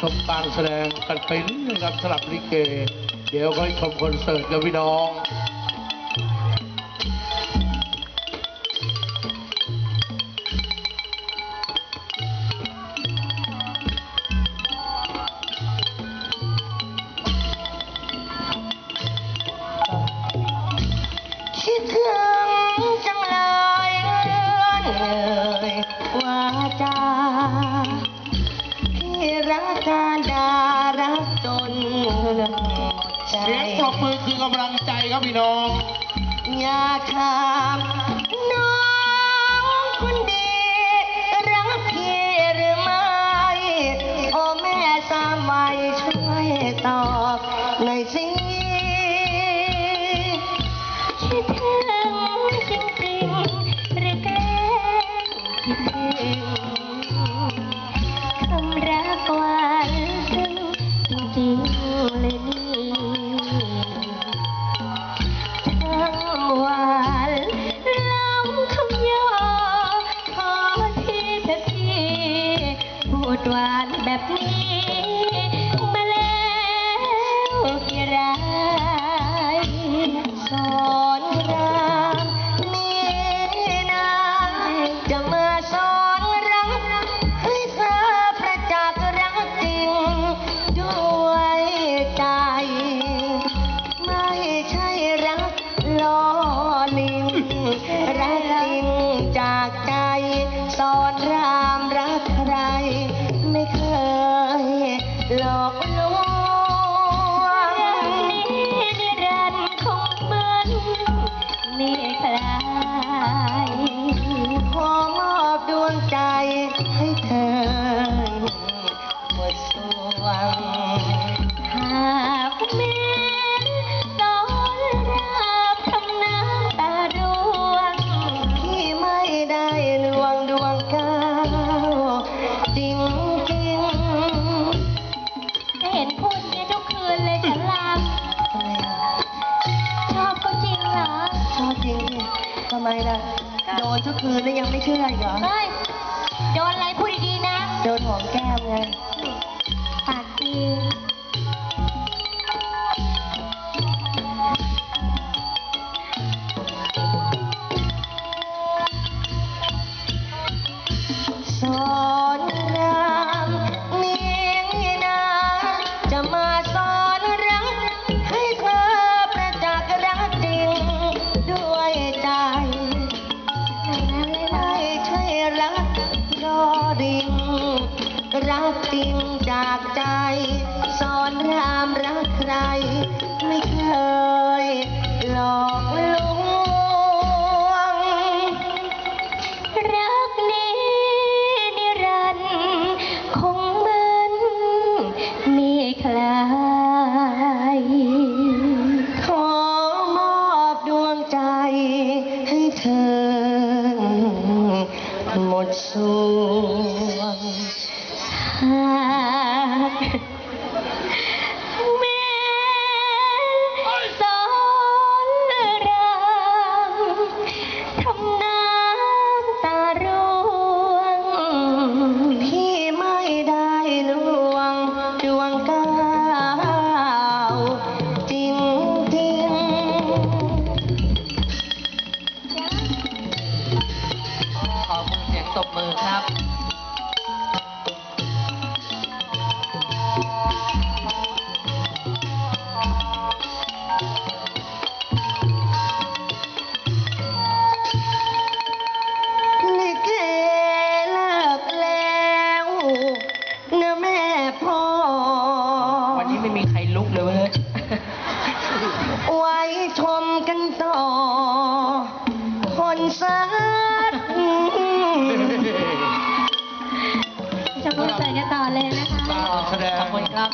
ชมการแสดงกันไปเรื่อยครับสลับลิเก เดี๋ยวก็ชมคอนเสิร์ตกับพี่น้อง เสียงปรบมือคือกำลังใจครับพี่น้อง อยากถาม สอนรามนี่นาจะมาสอนรักให้เธอประจักษ์รักจริง ด้วยใจ ไม่ใช่รักล้อลิง รักจริงจากใจ สอนรามรักใคร ไม่เคยหลอก มล่ะ โดนทุกคืนแล้วยังไม่เชื่ออีกเหรอ เฮ้ย โดนอะไรพูดดีๆนะ โดนหอมแก้มไง ปากดีสอน จริงจากใจ สอนรามรักใคร ไม่เคยหลอกลวง รักนี้นิรันดร์คงเหมือนมีใครขอมอบดวงใจให้เธอ หมดส ลุกเลยเว้ยไว้ชมกันต่อคอนเสิร์ตจะพูดเสร็จกันต่อเลยนะคะการแสดขอบงคุณครับ